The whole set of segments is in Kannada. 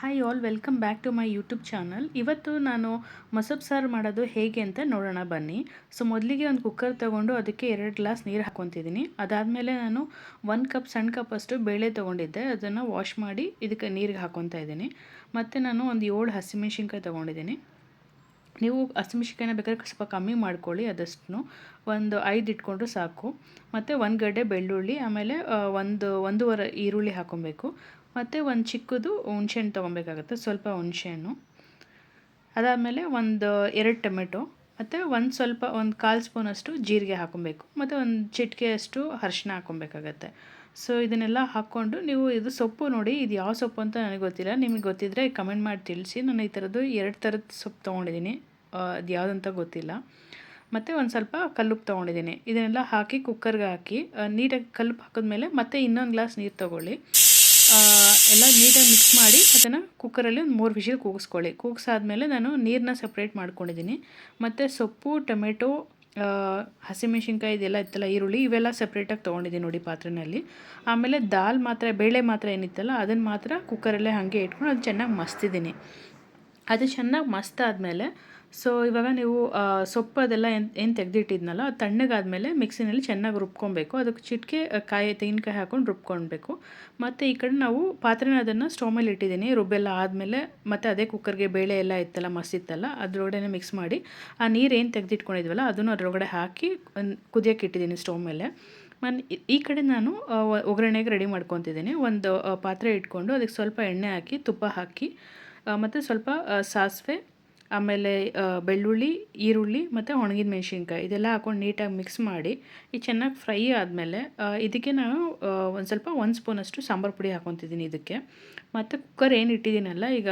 Hi all welcome back to my YouTube channel ಇವತ್ತು ನಾನು ಮೊಸಬ್ ಸಾರು ಮಾಡೋದು ಹೇಗೆ ಅಂತ ನೋಡೋಣ ಬನ್ನಿ. ಸೊ ಮೊದಲಿಗೆ ಒಂದು ಕುಕ್ಕರ್ ತೊಗೊಂಡು ಅದಕ್ಕೆ ಎರಡು ಗ್ಲಾಸ್ ನೀರು ಹಾಕ್ಕೊತಿದ್ದೀನಿ. ಅದಾದಮೇಲೆ ನಾನು ಒಂದು ಕಪ್ ಸಣ್ಣ ಕಪ್ ಅಷ್ಟು ಬೇಳೆ ತೊಗೊಂಡಿದ್ದೆ. ಅದನ್ನು ವಾಶ್ ಮಾಡಿ ಇದಕ್ಕೆ ನೀರಿಗೆ ಹಾಕ್ಕೊತಾ ಇದ್ದೀನಿ. ಮತ್ತು ನಾನು ಒಂದು ಏಳು ಹಸಿಮೆಣ್ಸಿನ್ಕಾಯಿ ತೊಗೊಂಡಿದ್ದೀನಿ. ನೀವು ಹಸಿಮೆಣ್ಸಿನ್ಕಾಯಿನ ಬೇಕಾದ್ರೆ ಸ್ವಲ್ಪ ಕಮ್ಮಿ ಮಾಡ್ಕೊಳ್ಳಿ ಅದಷ್ಟು ಒಂದು ಐದು ಇಟ್ಕೊಂಡ್ರೆ ಸಾಕು. ಮತ್ತು ಒಂದು ಗಡ್ಡೆ ಬೆಳ್ಳುಳ್ಳಿ, ಆಮೇಲೆ ಒಂದು, ಒಂದೂವರೆ ಈರುಳ್ಳಿ ಹಾಕ್ಕೊಬೇಕು ಮತ್ತು ಒಂದು ಚಿಕ್ಕದು ಹುಣ್ಸೆಹಣ್ಣು ತೊಗೊಬೇಕಾಗುತ್ತೆ, ಸ್ವಲ್ಪ ಹುಣ್ಸೆಹಣ್ಣು. ಅದಾದಮೇಲೆ ಒಂದು ಎರಡು ಟೊಮೆಟೊ, ಮತ್ತು ಒಂದು ಸ್ವಲ್ಪ, ಒಂದು ಕಾಲು ಸ್ಪೂನಷ್ಟು ಜೀರಿಗೆ ಹಾಕೊಬೇಕು. ಮತ್ತು ಒಂದು ಚಿಟಿಕೆಯಷ್ಟು ಅರಿಶಿನ ಹಾಕ್ಕೊಬೇಕಾಗತ್ತೆ ಸೊ ಇದನ್ನೆಲ್ಲ ಹಾಕ್ಕೊಂಡು ನೀವು ಇದು ಸೊಪ್ಪು ನೋಡಿ, ಇದು ಯಾವ ಸೊಪ್ಪು ಅಂತ ನನಗೆ ಗೊತ್ತಿಲ್ಲ. ನಿಮಗೆ ಗೊತ್ತಿದ್ದರೆ ಕಮೆಂಟ್ ಮಾಡಿ ತಿಳಿಸಿ. ನಾನು ಈ ಥರದ್ದು ಎರಡು ಥರದ ಸೊಪ್ಪು ತೊಗೊಂಡಿದ್ದೀನಿ. ಅದು ಯಾವುದಂತ ಗೊತ್ತಿಲ್ಲ. ಮತ್ತು ಒಂದು ಸ್ವಲ್ಪ ಕಲ್ಲುಪ್ಪು ತೊಗೊಂಡಿದ್ದೀನಿ. ಇದನ್ನೆಲ್ಲ ಹಾಕಿ ಕುಕ್ಕರ್ಗೆ ಹಾಕಿ ನೀಟಾಗಿ ಕಲ್ಲುಪ್ಪು ಹಾಕಿದ್ಮೇಲೆ ಮತ್ತೆ ಇನ್ನೊಂದು ಗ್ಲಾಸ್ ನೀರು ತೊಗೊಳ್ಳಿ. ಎಲ್ಲ ನೀಟಾಗಿ ಮಿಕ್ಸ್ ಮಾಡಿ ಅದನ್ನು ಕುಕ್ಕರಲ್ಲಿ ಒಂದು ಮೂರು ವಿಷಲ್ ಕೂಗಿಸ್ಕೊಳ್ಳಿ. ಕೂಗಿಸಾದ್ಮೇಲೆ ನಾನು ನೀರನ್ನ ಸಪ್ರೇಟ್ ಮಾಡ್ಕೊಂಡಿದ್ದೀನಿ. ಮತ್ತು ಸೊಪ್ಪು, ಟೊಮೆಟೊ ಹಸಿಮೆಣ್ಸಿನ್ಕಾಯಿ ಇದೆಲ್ಲ ಇತ್ತಲ್ಲ, ಈರುಳ್ಳಿ ಇವೆಲ್ಲ ಸಪ್ರೇಟಾಗಿ ತೊಗೊಂಡಿದ್ದೀನಿ ನೋಡಿ ಪಾತ್ರೆಯಲ್ಲಿ ಆಮೇಲೆ ದಾಲ್ ಮಾತ್ರ, ಬೇಳೆ ಮಾತ್ರ ಏನಿತ್ತಲ್ಲ ಅದನ್ನು ಮಾತ್ರ ಕುಕ್ಕರಲ್ಲೇ ಹಾಗೆ ಇಟ್ಕೊಂಡು ಅದು ಚೆನ್ನಾಗಿ ಮಸ್ತಿದ್ದೀನಿ. ಅದು ಚೆನ್ನಾಗಿ ಮಸ್ತಾದಮೇಲೆ ಸೊ ಇವಾಗ ನೀವು ಸೊಪ್ಪು ಅದೆಲ್ಲ ಏನು ಏನು ತೆಗೆದಿಟ್ಟಿದ್ನಲ್ಲ, ಅದು ತಣ್ಣಗಾದಮೇಲೆ ಮಿಕ್ಸಿನಲ್ಲಿ ಚೆನ್ನಾಗಿ ರುಬ್ಕೊಬೇಕು. ಅದಕ್ಕೆ ಚಿಟಿಕೆ ಕಾಯಿ, ತೆಂಗಿನಕಾಯಿ ಹಾಕ್ಕೊಂಡು ರುಬ್ಕೊಳ್ಬೇಕು. ಮತ್ತು ಈ ಕಡೆ ನಾವು ಪಾತ್ರೆನ ಅದನ್ನು ಸ್ಟವ್ ಮೇಲೆ ಇಟ್ಟಿದ್ದೀನಿ. ರುಬ್ಬೆಲ್ಲ ಆದಮೇಲೆ ಮತ್ತು ಅದೇ ಕುಕ್ಕರ್ಗೆ ಬೇಳೆ ಎಲ್ಲ ಇತ್ತಲ್ಲ ಮಸಿತ್ತಲ್ಲ ಅದರೊಳಗಡೆ ಮಿಕ್ಸ್ ಮಾಡಿ, ಆ ನೀರು ಏನು ತೆಗೆದಿಟ್ಕೊಂಡಿದ್ವಲ್ಲ, ಅದನ್ನು ಅದರೊಳಗಡೆ ಹಾಕಿ ಕುದಿಯೋಕೆ ಇಟ್ಟಿದ್ದೀನಿ ಸ್ಟವ್ ಮೇಲೆ. ಮನ್, ಈ ಕಡೆ ನಾನು ಒಗ್ಗರಣೆಗೆ ರೆಡಿ ಮಾಡ್ಕೊತಿದ್ದೀನಿ. ಒಂದು ಪಾತ್ರೆ ಇಟ್ಕೊಂಡು ಅದಕ್ಕೆ ಸ್ವಲ್ಪ ಎಣ್ಣೆ ಹಾಕಿ, ತುಪ್ಪ ಹಾಕಿ ಮತ್ತು ಸ್ವಲ್ಪ ಸಾಸಿವೆ ಆಮೇಲೆ ಬೆಳ್ಳುಳ್ಳಿ, ಈರುಳ್ಳಿ ಮತ್ತು ಒಣಗಿದ ಮೆಣಸಿನ್ಕಾಯಿ ಇದೆಲ್ಲ ಹಾಕೊಂಡು ನೀಟಾಗಿ ಮಿಕ್ಸ್ ಮಾಡಿ, ಈ ಚೆನ್ನಾಗಿ ಫ್ರೈ ಆದಮೇಲೆ ಇದಕ್ಕೆ ನಾನು ಒಂದು ಸ್ವಲ್ಪ ಒಂದು ಸ್ಪೂನಷ್ಟು ಸಾಂಬಾರು ಪುಡಿ ಹಾಕೊತಿದ್ದೀನಿ ಇದಕ್ಕೆ. ಮತ್ತು ಕುಕ್ಕರ್ ಏನು ಇಟ್ಟಿದ್ದೀನಲ್ಲ, ಈಗ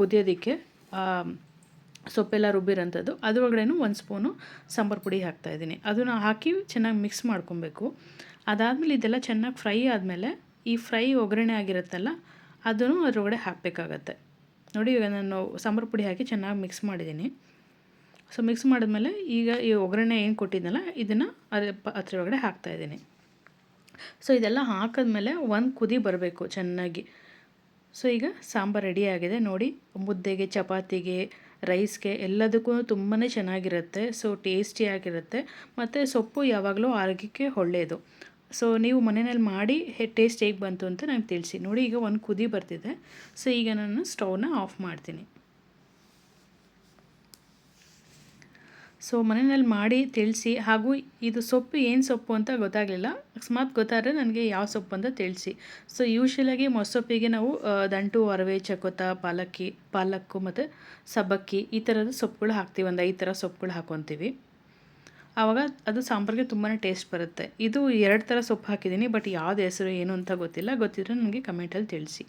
ಕುದಿಯೋದಕ್ಕೆ ಸೊಪ್ಪೆಲ್ಲ ರುಬ್ಬಿರೋಂಥದ್ದು ಅದರೊಳಗಡೆನೂ ಒಂದು ಸ್ಪೂನು ಸಾಂಬಾರು ಪುಡಿ ಹಾಕ್ತಾಯಿದ್ದೀನಿ ಅದನ್ನು ಹಾಕಿ ಚೆನ್ನಾಗಿ ಮಿಕ್ಸ್ ಮಾಡ್ಕೊಬೇಕು. ಅದಾದಮೇಲೆ ಇದೆಲ್ಲ ಚೆನ್ನಾಗಿ ಫ್ರೈ ಆದಮೇಲೆ, ಈ ಫ್ರೈ ಒಗ್ಗರಣೆ ಆಗಿರುತ್ತಲ್ಲ, ಅದನ್ನು ಅದರೊಳಗಡೆ ಹಾಕಬೇಕಾಗತ್ತೆ. ನೋಡಿ ಈಗ ನಾನು ಸಾಂಬಾರು ಪುಡಿ ಹಾಕಿ ಚೆನ್ನಾಗಿ ಮಿಕ್ಸ್ ಮಾಡಿದ್ದೀನಿ. ಸೊ ಮಿಕ್ಸ್ ಮಾಡಿದ್ಮೇಲೆ ಈಗ ಈ ಒಗ್ಗರಣೆ ಏನು ಕೊಟ್ಟಿದ್ನಲ್ಲ, ಇದನ್ನು ಅದ್ರ ಅದ್ರ ಒಳಗಡೆ ಹಾಕ್ತಾಯಿದ್ದೀನಿ ಸೊ ಇದೆಲ್ಲ ಹಾಕಿದ್ಮೇಲೆ ಒಂದು ಕುದಿ ಬರಬೇಕು ಚೆನ್ನಾಗಿ. ಸೊ ಈಗ ಸಾಂಬಾರು ರೆಡಿಯಾಗಿದೆ ನೋಡಿ, ಮುದ್ದೆಗೆ, ಚಪಾತಿಗೆ ರೈಸ್ಗೆ ಎಲ್ಲದಕ್ಕೂ ತುಂಬಾ ಚೆನ್ನಾಗಿರುತ್ತೆ. ಸೊ ಟೇಸ್ಟಿಯಾಗಿರುತ್ತೆ ಮತ್ತು ಸೊಪ್ಪು ಯಾವಾಗಲೂ ಆರೋಗ್ಯಕ್ಕೆ ಒಳ್ಳೆಯದು ಸೊ ನೀವು ಮನೆಯಲ್ಲಿ ಮಾಡಿ ಟೇಸ್ಟ್ ಹೇಗೆ ಬಂತು ಅಂತ ನನಗೆ ತಿಳಿಸಿ. ನೋಡಿ, ಈಗ ಒಂದು ಕುದಿ ಬರ್ತಿದೆ. ಸೊ ಈಗ ನಾನು ಸ್ಟವ್ನ ಆಫ್ ಮಾಡ್ತೀನಿ. ಸೊ ಮನೆಯಲ್ಲಿ ಮಾಡಿ ತಿಳಿಸಿ, ಹಾಗೂ ಇದು ಸೊಪ್ಪು ಏನು ಸೊಪ್ಪು ಅಂತ ಗೊತ್ತಾಗಲಿಲ್ಲ. ಅಕಸ್ಮಾತ್ ಗೊತ್ತಾದರೆ ನನಗೆ ಯಾವ ಸೊಪ್ಪು ಅಂತ ತಿಳಿಸಿ. ಸೊ ಯೂಶ್ವಲಾಗಿ ಮೊಸೊಪ್ಪಿಗೆ ನಾವು ದಂಟು ಅರವೆ ಚಕೋತ, ಪಾಲಕ್ಕಿ, ಪಾಲಕ್ಕು ಮತ್ತು ಸಬ್ಬಕ್ಕಿ ಈ ಥರದ ಸೊಪ್ಪುಗಳು ಹಾಕ್ತೀವಿ. ಒಂದು ಐದು ಥರ ಸೊಪ್ಪುಗಳು ಹಾಕೊತೀವಿ. ಆವಾಗ ಅದು ಸಾಂಬಾರಿಗೆ ತುಂಬಾ ಟೇಸ್ಟ್ ಬರುತ್ತೆ. ಇದು ಎರಡು ಥರ ಸೊಪ್ಪು ಹಾಕಿದ್ದೀನಿ, ಬಟ್ ಯಾವ್ದು ಹೆಸರು ಏನು ಅಂತ ಗೊತ್ತಿಲ್ಲ. ಗೊತ್ತಿದ್ರೆ ನನಗೆ ಕಮೆಂಟಲ್ಲಿ ತಿಳಿಸಿ.